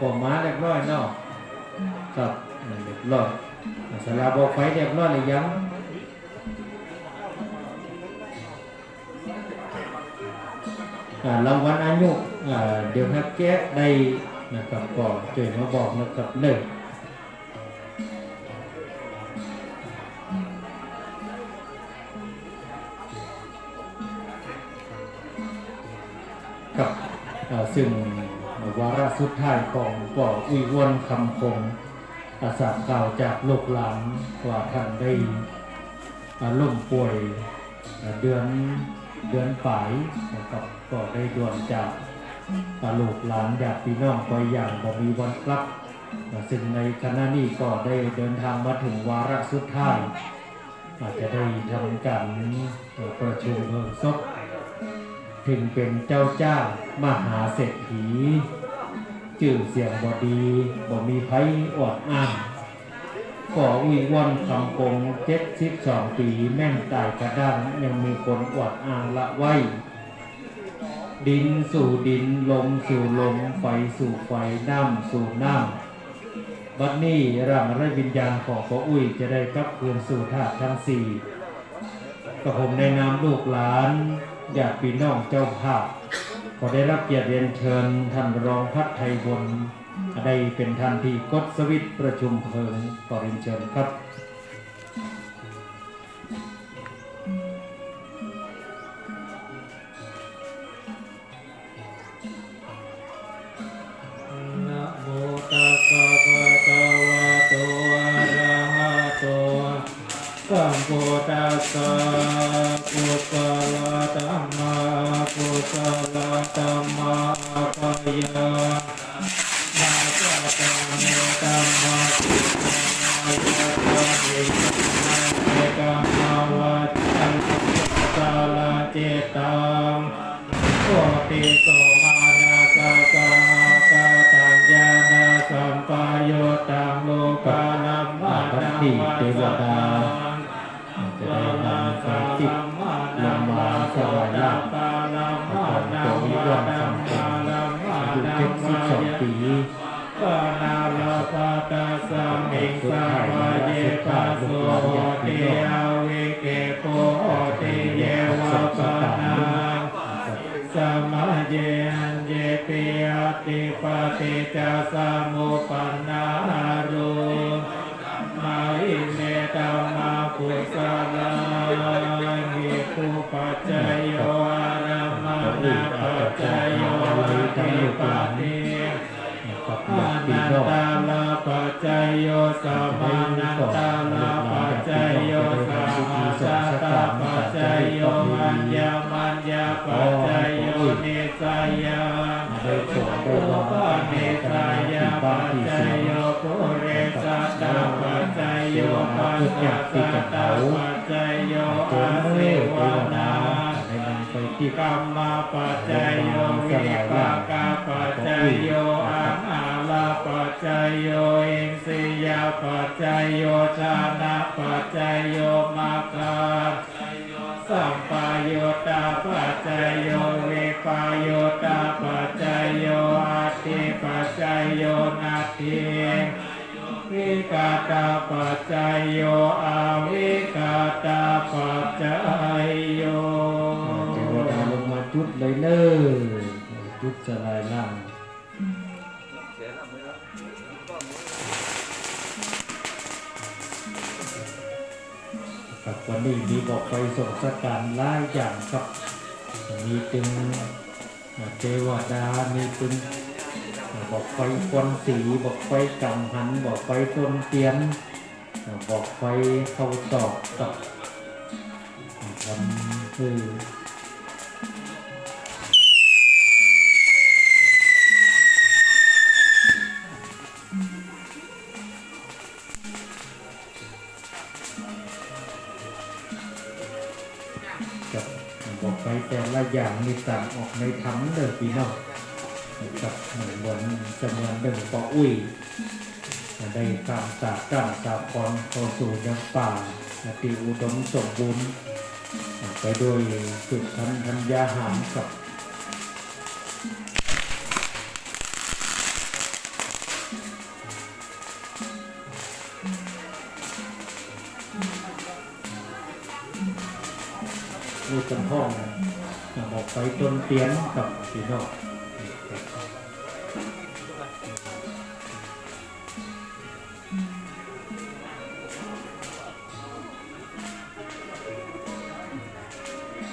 ปอม้าเรียบร้อยเนาะครับเรียบร้อยสลาบอกไฟเรียบร้อยหรือยังอ่ารางวัลอายุอ่าเดี๋ยวฮักแก้ได้นะครับก็ช่วยมาบอกนะครับหนึ่ง สุดท้ายของป่ออุยวนคำคงอาสาข่าวจากลูกหลานกว่าท่านได้อ่มป่วยเดือนเดือนปลายนะครับก็ได้ด่วนจากอ่าลูกหลานญาติพี่น้องไปอย่างบ่มีวันกลับซึ่งในขณะนี้ก็ได้เดินทางมาถึงวาระสุดท้ายอาจจะได้ทำการประชุมเพิ่มศพถึงเป็นเจ้าจ้ามหาเศรษฐี จื่อเสียงบอดีบ่มีไผอวดอ้างก่ออุยวันคำปงเจ็ดสิบสองปีแม่งตายกระด้างยังมีคนอวดอ้างละไว้ ดินสู่ดินลมสู่ลมไฟสู่ไฟน้ำสู่น้ำบัดนี้ร่างไรวิญญาณของพระอุ้ยจะได้กลับคืนสู่ธาตุทั้งสี่กับผมในนามลูกหลานญาติพี่น้องเจ้าภาพ ขอได้รับเกียรติเรียนเชิญท่านรองพัฒไทยบนได้เป็นท่านที่กดสวิตช์ประชุมเพลิงขอเรียนเชิญครับนะโมตัสสะภะคะวะโตอะระหะโตสัมพุทธัสสะปุกขลาธัมมา ปุกขลาธัมมาปยานาคาตังเมตัมมาปุกขลาธัมมินาเมกัมาวัจจันตุสาลเจตังโอติโสมานาสกะกะตังญาณสัมปโยตังโลกานัมมานังวัสสะตังจ ปัสโสติอาวิเกโปติเยวะปะนาสัมมาเยนเยปิอติปติจาสมุ โยนิสัยาได้ส่งได้โอวางปานิสัยาปัจจยโยปุเรสัตตาปัจจโยปัญญาสัตาปัจจโยอาอเสเมื่อเทวนาได้นำไปที่กรรมปัจจโยวิปากาปัจจโยอาหาลาปัจจโยอินทรียาปัจจโยชานะปัจจโยมาคา สัมปายโยตาปัจจยโยวิปายโยตาปัจจยโยอาทิปัจจยโยนาทิวิกาตาปัจจยโยอาวิกาตาปัจจยโยเทวดาลงมาจุดเลยเนอจุดจะลายล่าง กับวันนี้มีบอกไปส่งสการหลายอย่างครับ มีตึงเทวดา มีตึงบอกไฟควันสีบอกไฟกังหัน บอกไฟต้นเตียน บอกไฟเข้าตอกกับทำคือ อย่างมีต่างออกในธรรมเดิมปีนอกกับเหมือนวันจำนวนเป็นปออุ้ยได้ตามสาก้าสาพรโคสู่ยังป่าติอุดมสมบูรณ์ไปด้วยจุดทันทัญยาหามกับรูปกันห้อ อกไปต้นเตียนกับพี่น้อง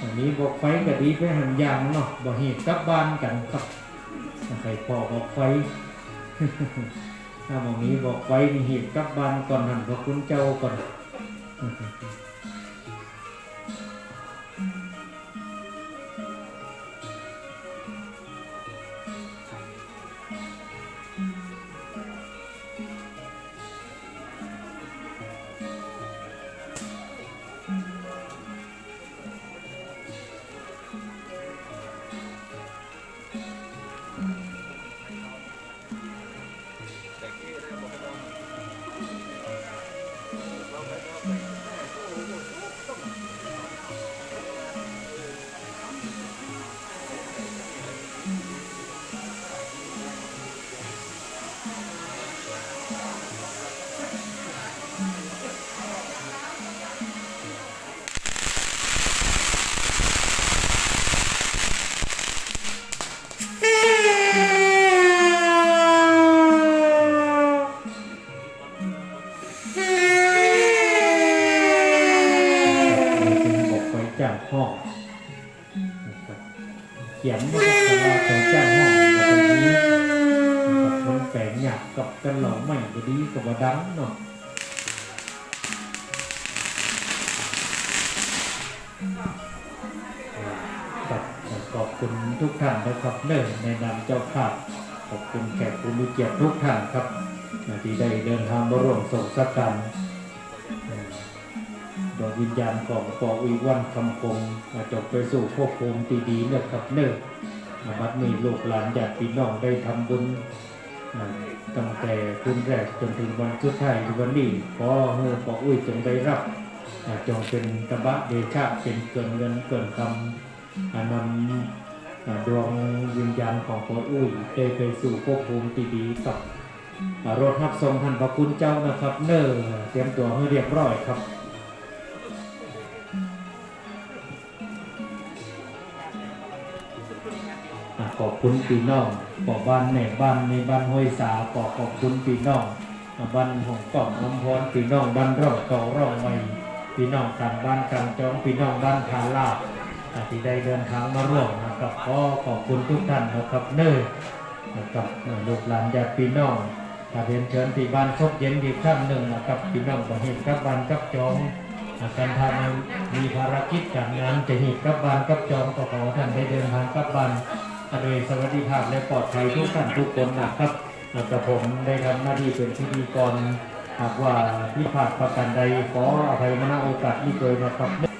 อันนี้บอกไฟก็ดีไปหันยางเนาะบอกเหตุกลับบ้านกันครับใครพอบอกไฟถ้าหมองนี้บอกไว้มีเหตุกลับบ้านก่อนหันพระคุณเจ้าก่อน ขียนว่าว่าไปจ้างห้องมาตรงนี้นะครับมันแฝงหยาบกับกันหล่าใหม่ก็ดีกับว่าดังเนาะครับขอบคุณทุกท่านนะครับเนิ่นในนามเจ้าภาพขอบคุณแขกผู้มีเกียรติทุกท่านครับที่ได้เดินทางมาร่วมส่งสักการ วิญญาณของปอวีวันคำคงจบไปสู่ภพภูมิที่ดีเนะครับเนิ่มาบัดนี้ลูกหลานญาติพี่น้องได้ทำบุญตั้งแต่คืนแรกจนถึงวันสุดท้ายวันนี้ขอให้ปออุ้ยจงได้รับอ่าจงเป็นตบะเดชะเป็นเกินเงินเกินคำนำดวงวิญญาณของปออุ้ยได้ไปสู่ภพภูมิที่ดีกับรถรับทรงท่านพระคุณเจ้านะครับ เนอเตรียมตัวให้เรียบร้อยครับ ขอบคุณพี่น้องขอบ้านแม่บ้านในบ้านห้วยสาขอขอบคุณพี่น้องบ้านหงกล่องลำพรพี่น้องบ้านร่องเก่าร่องใหม่พี่น้องกลางบ้านกลางจองพี่น้องบ้านทาลาบที่ได้เดินทางมาร่วมนะครับขอขอบคุณทุกท่านนะครับเน้อนะครับลูกหลานญาติพี่น้องถ้าเรียนเชิญที่บ้านซบเย็นอีกครั้งหนึ่งนะครับพี่น้องก็เห็นกับบ้านกับจอง การทำมีภารกิจจากงานจะเหตุกับบ้านกับจองก็ขอท่านได้เดินทางกับบ้านโดยสวัสดิภาพและปลอดภัยทุกท่านทุกคนนะครับแต่ผมได้ทำหน้าที่เป็นพิธีกรหากว่าพิพาทประการใดขออภัยมาณโอกาสนี้เคยนะครับ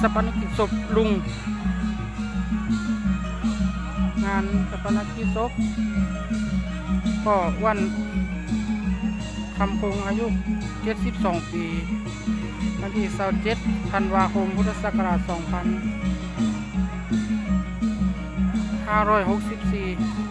สปนกิจศพลุง งานสปนกิจศพก็วันคำคงอายุ 72 ปี วันที่27ธันวาคม พุทธศักราช 2564